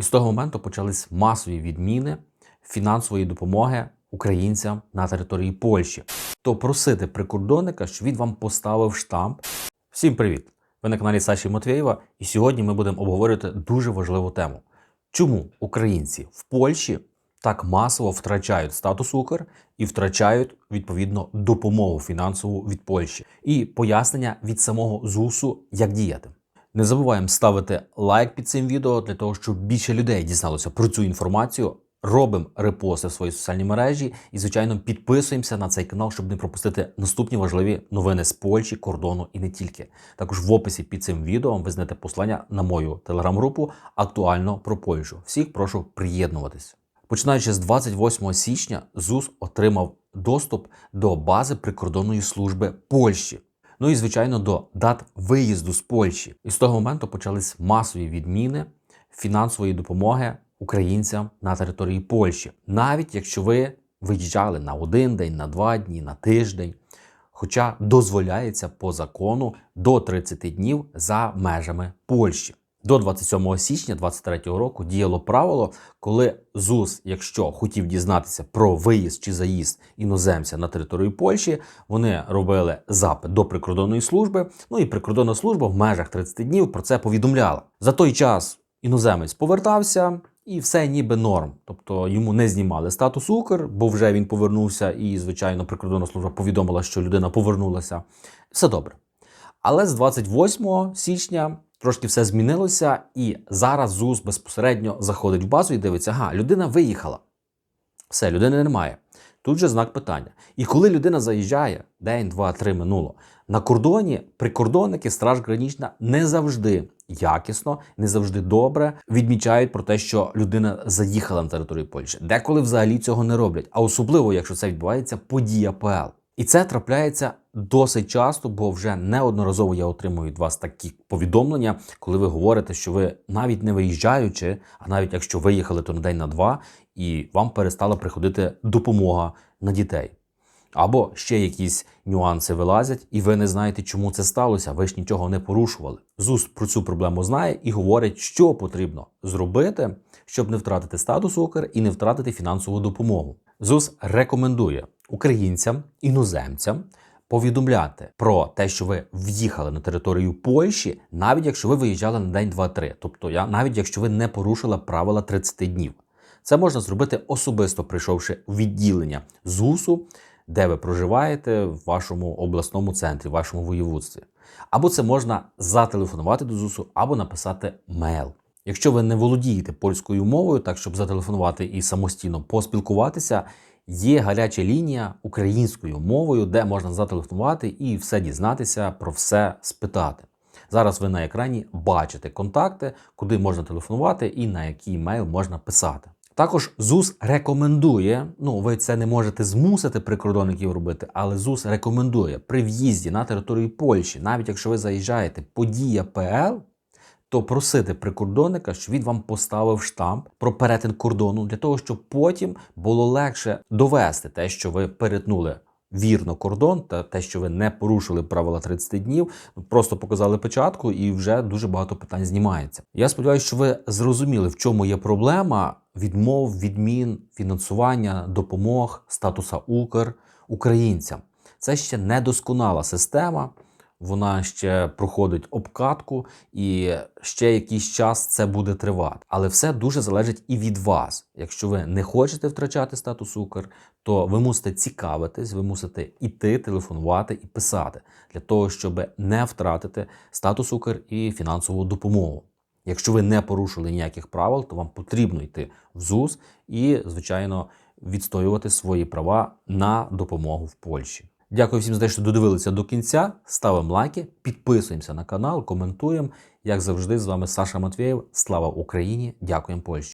І з того моменту почались масові відміни фінансової допомоги українцям на території Польщі. То просити прикордонника, щоб він вам поставив штамп. Всім привіт! Ви на каналі Саші Матвєєва, і сьогодні ми будемо обговорювати дуже важливу тему. Чому українці в Польщі так масово втрачають статус Укр і втрачають відповідно допомогу фінансову від Польщі, і пояснення від самого ЗУСу, як діяти. Не забуваємо ставити лайк під цим відео для того, щоб більше людей дізналося про цю інформацію. Робимо репости в свої соціальні мережі і, звичайно, підписуємося на цей канал, щоб не пропустити наступні важливі новини з Польщі, кордону і не тільки. Також в описі під цим відео ви знайдете послання на мою телеграм-групу актуально про Польщу. Всіх прошу приєднуватись. Починаючи з 28 січня, ЗУС отримав доступ до бази прикордонної служби Польщі. Ну і звичайно до дат виїзду з Польщі. І з того моменту почались масові відміни фінансової допомоги українцям на території Польщі, навіть якщо ви виїжджали на один день, на два дні, на тиждень. Хоча дозволяється по закону до 30 днів за межами Польщі. До 27 січня 2023 року діяло правило, коли ЗУС, якщо хотів дізнатися про виїзд чи заїзд іноземця на територію Польщі, вони робили запит до прикордонної служби. Ну і прикордонна служба в межах 30 днів про це повідомляла. За той час іноземець повертався. І все ніби норм. Тобто йому не знімали статус Укр, бо вже він повернувся, і, звичайно, прикордонна служба повідомила, що людина повернулася. Все добре. Але з 28 січня трошки все змінилося, і зараз ЗУС безпосередньо заходить в базу і дивиться, ага, людина виїхала. Все, людини немає. Тут же знак питання. І коли людина заїжджає, день, два, три минуло, на кордоні прикордонники, страж гранічна не завжди якісно, не завжди добре відмічають про те, що людина заїхала на територію Польщі. Деколи взагалі цього не роблять, а особливо, якщо це відбувається подія ПЛ. І це трапляється досить часто, бо вже неодноразово я отримую від вас такі повідомлення, коли ви говорите, що ви навіть не виїжджаючи, а навіть якщо виїхали, то на день на два, і вам перестала приходити допомога на дітей. Або ще якісь нюанси вилазять, і ви не знаєте, чому це сталося. Ви ж нічого не порушували. ЗУС про цю проблему знає і говорить, що потрібно зробити, щоб не втратити статус Укр і не втратити фінансову допомогу. ЗУС рекомендує українцям, іноземцям повідомляти про те, що ви в'їхали на територію Польщі, навіть якщо ви виїжджали на день 2-3. Тобто, я навіть якщо ви не порушили правила 30 днів. Це можна зробити особисто прийшовши в відділення ЗУСу, де ви проживаєте в вашому обласному центрі, в вашому воєводстві. Або це можна зателефонувати до ЗУСу, або написати мейл. Якщо ви не володієте польською мовою, так щоб зателефонувати і самостійно поспілкуватися, є гаряча лінія українською мовою, де можна зателефонувати і все дізнатися, про все спитати. Зараз ви на екрані бачите контакти, куди можна телефонувати і на який мейл можна писати. Також ЗУС рекомендує, ну ви це не можете змусити прикордонників робити, але ЗУС рекомендує при в'їзді на територію Польщі, навіть якщо ви заїжджаєте подія ПЛ, то просити прикордонника, щоб він вам поставив штамп про перетин кордону для того, щоб потім було легше довести те, що ви перетнули. Вірно кордон та те, що ви не порушили правила 30 днів, просто показали печатку, і вже дуже багато питань знімається. Я сподіваюся, що ви зрозуміли, в чому є проблема відмов, відмін, фінансування, допомог, статуса Укр українцям. Це ще недосконала система. Вона ще проходить обкатку, і ще якийсь час це буде тривати. Але все дуже залежить і від вас. Якщо ви не хочете втрачати статус Укр, то ви мусите цікавитись, ви мусите іти, телефонувати і писати для того, щоб не втратити статус Укр і фінансову допомогу. Якщо ви не порушили ніяких правил, то вам потрібно йти в ЗУС і, звичайно, відстоювати свої права на допомогу в Польщі. Дякую всім за те, що додивилися до кінця. Ставимо лайки, підписуємося на канал, коментуємо. Як завжди, з вами Саша Матвєєв. Слава Україні! Дякуємо Польщі!